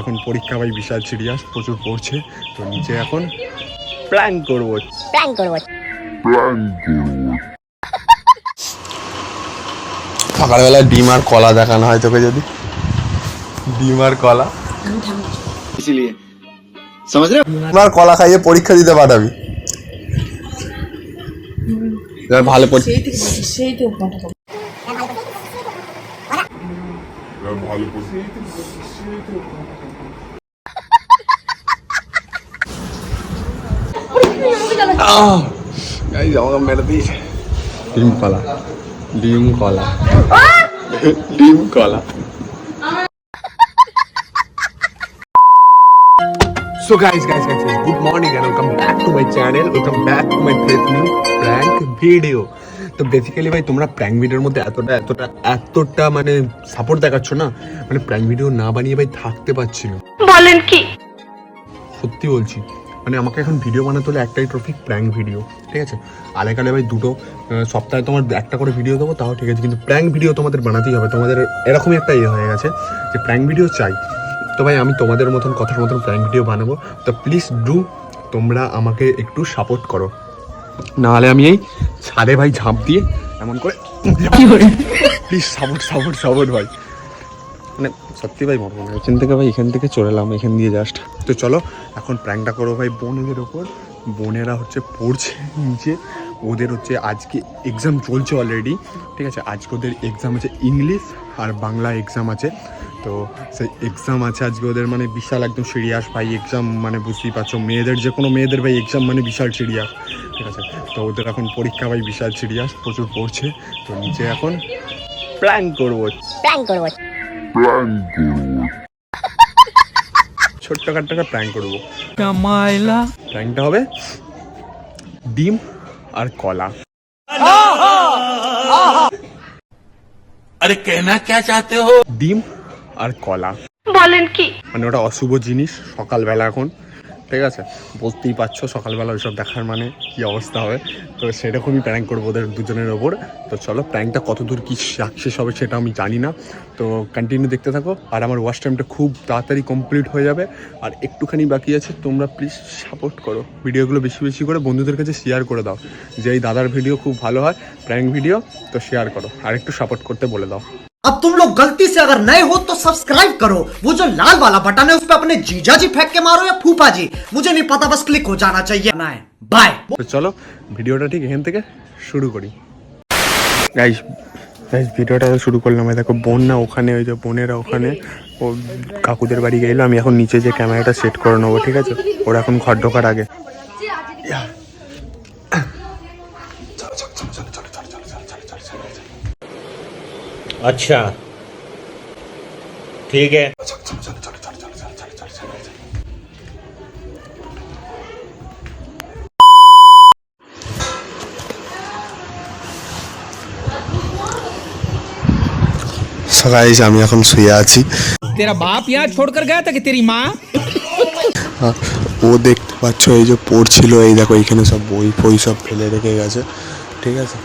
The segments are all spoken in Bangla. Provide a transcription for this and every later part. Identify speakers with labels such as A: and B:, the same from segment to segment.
A: এখন পরীক্ষা ভাই বিশাল সিরিয়াস প্রচুর পড়ছে তো নিচে এখন প্ল্যান করব।
B: প্ল্যান করব। প্ল্যান করব।
A: সকালবেলা ডিম আর কলা দেখানো হয় তোকে যদি। ডিম আর কলা? ইসিলিয়ে। কলা খাইয়ে পরীক্ষা দিতে পাঠাবি। ভালো ভালো আমাকে মেরে দিয়েছে। ডিম কলা। ডিম কলা। ডিম কলা। So guys, guys, guys, guys, good morning and welcome back to my channel. Welcome back to my brand new prank video. তো বেসিক্যালি ভাই তোমরা প্র্যাঙ্ক ভিডিওর মধ্যে এতটা এতটা এতটা মানে সাপোর্ট দেখাচ্ছ না? মানে প্র্যাঙ্ক ভিডিও না বানিয়ে ভাই থাকতে পারছি না।
C: বলেন কি?
A: সত্যি বলছি। মানে আমাকে এখন ভিডিও বানাতে হলে একটাই ট্রফিক প্র্যাঙ্ক ভিডিও ঠিক আছে? আলেকালে ভাই দুটো সপ্তাহে তোমার একটা করে ভিডিও দেবো তাও ঠিক আছে কিন্তু প্র্যাঙ্ক ভিডিও তোমাদের বানাতেই হবে। তোমাদের এরকমই একটা ইয়ে হয়ে গেছে যে প্র্যাঙ্ক ভিডিও চাই। তো ভাই আমি তোমাদের মতন কথার মতন প্র্যাঙ্ক ভিডিও বানাবো। তো প্লিজ ডু তোমরা আমাকে একটু সাপোর্ট করো। নাহলে আমি এই ছাদে ভাই ঝাঁপ দিয়ে এমন করে প্লিজ সাপোর্ট সাপোর্ট সাপোর্ট ভাই। মানে সত্যি ভাই মরবো না এখান থেকে ভাই, এখান থেকে চলে এলাম, এখান দিয়ে জাস্ট তো চলো, এখন প্র্যাঙ্কটা করো ভাই বোনেদের ওপর। বোনেরা হচ্ছে পড়ছে নিচে। ওদের হচ্ছে আজকে এক্সাম চলছে অলরেডি ঠিক আছে, আজকে ওদের এক্সাম আছে ইংলিশ আর বাংলা এক্সাম আছে। তো সেই এক্সাম আছে আজকে ওদের মানে বিশাল একদম সিরিয়াস ভাই এক্সাম মানে বুঝতেই পারছ, মেয়েদের যে কোনো মেয়েদের ভাই এক্সাম মানে বিশাল সিরিয়াস। ঠিক আছে, তো ওদের এখন পরীক্ষা ভাই বিশাল সিরিয়াস, প্রচুর পড়ছে। তো নিচে এখন প্ল্যান করব।
B: প্ল্যান করব। প্ল্যান করব।
A: ছোট্ট কাটটাকে প্ল্যান করব। কামাইলা। প্ল্যানটা হবে ডিম আর কলা।
D: আরে কেনা কে চাতে হো?
A: ডিম আর কলা।
C: বলেন কি?
A: মানে ওটা অশুভ জিনিস সকালবেলা এখন। ঠিক আছে? বলতেই পারছ, সকালবেলা ওইসব দেখার মানে কি অবস্থা হবে? তো সেরকমই প্র্যাঙ্ক করব ওদের দুজনের ওপর। তো চলো প্র্যাঙ্কটা কতদূর কী সাকসেস হবে সেটা আমি জানি না। তো কন্টিনিউ দেখতে থাকো, আর আমার ওয়াচ টাইমটা খুব তাড়াতাড়ি কমপ্লিট হয়ে যাবে। আর একটুখানি বাকি আছে, তোমরা প্লিজ সাপোর্ট করো। ভিডিওগুলো বেশি বেশি করে বন্ধুদের কাছে শেয়ার করে দাও। যে এই দাদার ভিডিও খুব ভালো হয় প্র্যাঙ্ক ভিডিও তো শেয়ার করো। আর একটু সাপোর্ট করতে বলে দাও।
E: अब तुम लोग गलती से अगर नए हो तो सब्सक्राइब करो वो जो लाल वाला बटन है उस पर अपने जीजा जी फेंक के मारो या फूफा जी मुझे नहीं पता बस क्लिक हो जाना चाहिए ना है बाय
A: তো চলো ভিডিওটা ঠিক এখান থেকে শুরু করি গাইস গাইস ভিডিওটা শুরু করলাম এই দেখো বোন না ওখানে ওই যে বোনেরা ওখানে ও কাকুদের বাড়ি গেলো আমি এখন নিচে যে ক্যামেরাটা সেট করে নেবো ঠিক আছে ওরা এখন ঘর ঢোকার আগে চলো, চলো। So guys, আমি এখন শুয়ে আছি
F: तेरा बाप यहाँ छोड़कर गया था कि तेरी माँ
A: আর ও দেখতে পাচ্ছ এই যে পড়ছিল এই দেখো এইখানে সব বই ফই সব ফেলে রেখে গেছে ঠিক আছে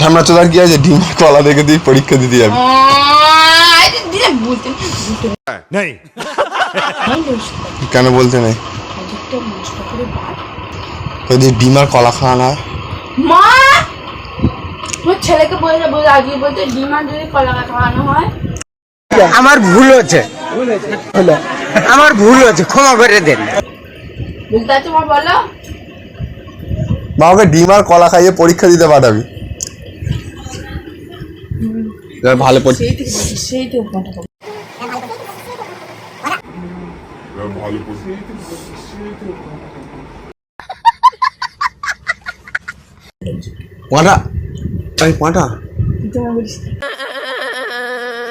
A: ঢামনা চোদার কি আছে? ডিম কলা দেখে তুই পরীক্ষা দিতে যাবি। কেন বলতে নেই? ডিম আর কলা খাওয়ানো হয়?
G: মা! তোর ছেলেকে বলে বলে আজকে বলতে যদি কলা খাওয়ানো হয়।
H: আমার ভুল হচ্ছে। আমার ভুল হচ্ছে ক্ষমা করে দেন।
G: বুঝতে পারছ মা বলো।
A: বাবাকে ডিম আর কলা খাইয়ে পরীক্ষা দিতে পাঠাবি। এবার ভালো
G: সেই।
A: পাঁটা। পাঁটা।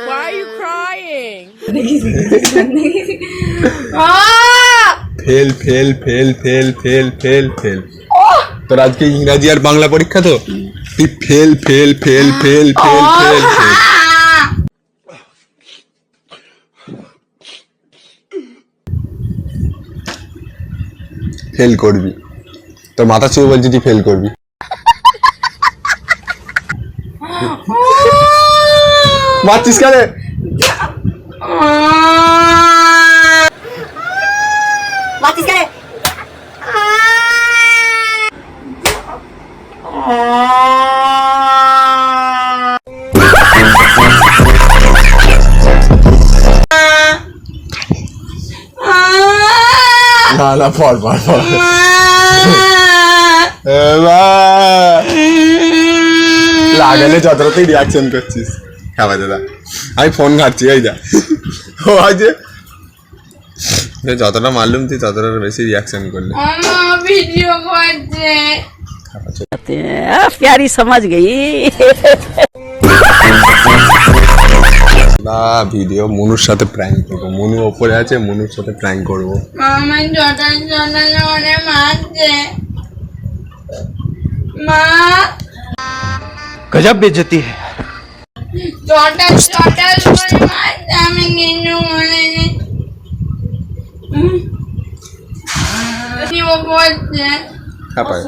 B: Why are you crying?
G: Ah!
A: Fail fail fail fail fail fail fail. তোর আজকে ইংরাজি আর বাংলা পরীক্ষা তো? Fail fail fail fail fail fail fail. कर भी तो माता से बोल जी फेल कर भी बात चीज़ क्या না না পর পর পর এবার লাগালে যতটাতেই রিয়াকশন করছিস খাবার দাদা আমি ফোন ঘাটছি এই যা ও আছে যতটা মারলুম তুই ততটা বেশি রিয়াকশন করলে
G: আমার ভিডিও করছে
B: प्यारी समझ गई
A: না ভিডিও মনুর সাথে প্র্যাঙ্ক করবো মনু ওপরে আছে মনুর সাথে প্র্যাঙ্ক করবো
G: আমার জটার জটার করে মারছে মা
H: गजब बेइज्जती है
G: জটার জটার করে মারছে আমি কিন্তু মনে নেই উম। ভিডিও করছে
A: হ্যাঁ পায়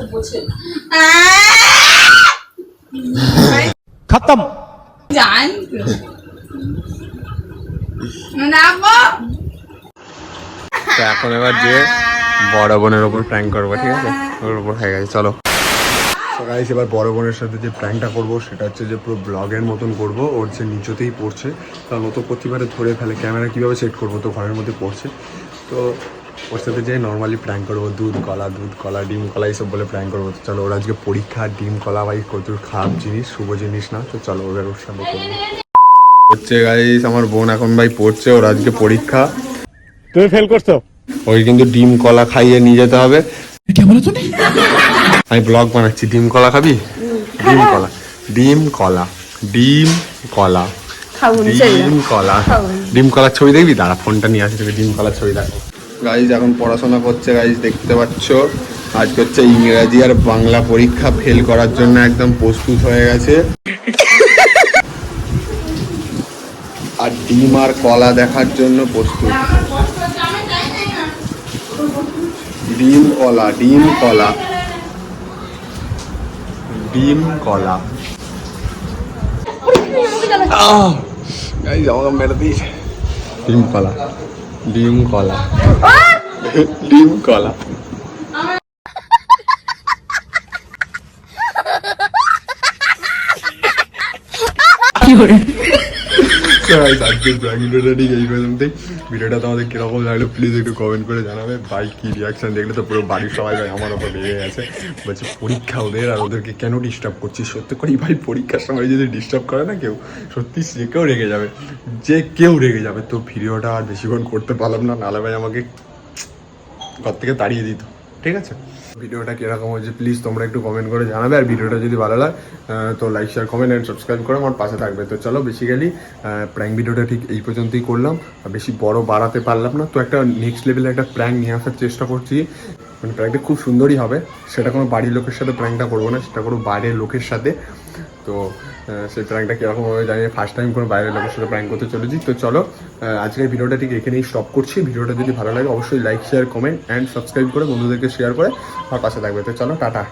H: खत्म
G: জান রাখো
A: তো এখন এবার যে বড় বোনের ওপর প্র্যাঙ্ক করব ঠিক আছে? ওর ওপর হয়ে গেছে চলো। গাইস এবার বড় বোনের সাথে যে প্র্যাঙ্কটা করব সেটা হচ্ছে যে পুরো ব্লগের মতন করব। ওর যে নিচতেই পড়ছে। কারণ ও তো প্রতিবারে ধরে ফেলে ক্যামেরা কীভাবে সেট করব তো ঘরের মধ্যে পড়ছে। তো ওর সাথে যে নর্মালি প্র্যাঙ্ক করব দুধ কলা দুধ কলা ডিম কলা এইসব বলে প্র্যাঙ্ক করব। তো চলো ওর আজকে পরীক্ষা ডিম কলা ভাই কত খারাপ জিনিস শুভ জিনিস না। তো চলো এবার ওর সাথে করব। হচ্ছে গাইস আমার বোন এখন ভাই পড়ছে ওর আজকে পরীক্ষা।
H: তুমি ফেল করছ?
A: ওই কিন্তু ডিম কলা খাইয়ে নিয়ে যেতে হবে। আমি ব্লগ বানাচ্ছি। ডিম কলা খাবি? ডিম কলা। ডিম কলা। ডিম কলা। ডিম কলা। ডিম কলার ছবি দেখবি? দাঁড়া ফোনটা নিয়ে আসি তোকে ডিম কলার ছবি দেখো গাইজ এখন পড়াশোনা করছে গাইজ দেখতে পাচ্ছ? আজকে হচ্ছে ইংরাজি আর বাংলা পরীক্ষা ফেল করার জন্য একদম প্রস্তুত হয়ে গেছে আর ডিম আর কলা দেখার জন্য প্রস্তুত। ডিম কলা ডিম কলা। ডিম কলা! এই মেরে ডিম কলা ডিম কলা। ডিম কলা। Guys, ভিডিওটা কীরকম লাগল প্লিজ একটু কমেন্ট করে জানাবে। ভাই, কি রিয়াকশন দেখলে তো পুরো বাড়ির সবাই ভাই আমার ওপর গেছে। বলছে, পরীক্ষা ওদের, আর ওদেরকে কেন ডিস্টার্ব করছিস? সত্যি করেই ভাই, পরীক্ষার সময় যদি ডিস্টার্ব করে না কেউ, সত্যি সে কেউ রেগে যাবে। যে কেউ রেগে যাবে, তো ভিডিওটা আর বেশিক্ষণ করতে পারলাম না নালে ভাই আমাকে ঘর থেকে তাড়িয়ে দিত। ঠিক আছে? ভিডিওটা কীরকম হয়েছে প্লিজ তোমরা একটু কমেন্ট করে জানাবে, আর ভিডিওটা যদি ভালো লাগে তো like share comment and subscribe করে আমার পাশে থাকবে। তো চলো বেসিক্যালি প্র্যাঙ্ক ভিডিওটা ঠিক এই পর্যন্তই করলাম। আর বেশি বড় বাড়াতে পারলাম না। তো একটা নেক্সট লেভেলে একটা প্র্যাঙ্ক নিয়ে আসার চেষ্টা করছি। মানে প্র্যাঙ্কটা খুব সুন্দরই হবে। সেটা কোনো বাড়ির লোকের সাথে প্র্যাঙ্কটা করব না, সেটা কোনো বাইরের লোকের সাথে। তো সেই প্র্যাঙ্কটা কীরকম হবে জানি ফার্স্ট টাইম কোনো বাইরের লোকের সাথে প্র্যাঙ্ক করতে চলেছি। তো চলো আজকে আজকের ভিডিওটা ঠিক এখানেই স্টপ করছি। ভিডিওটা যদি ভালো লাগে, অবশ্যই like share comment and subscribe করে বন্ধুদেরকে শেয়ার করে আমার পাশে থাকবে। তো চলো, টাটা।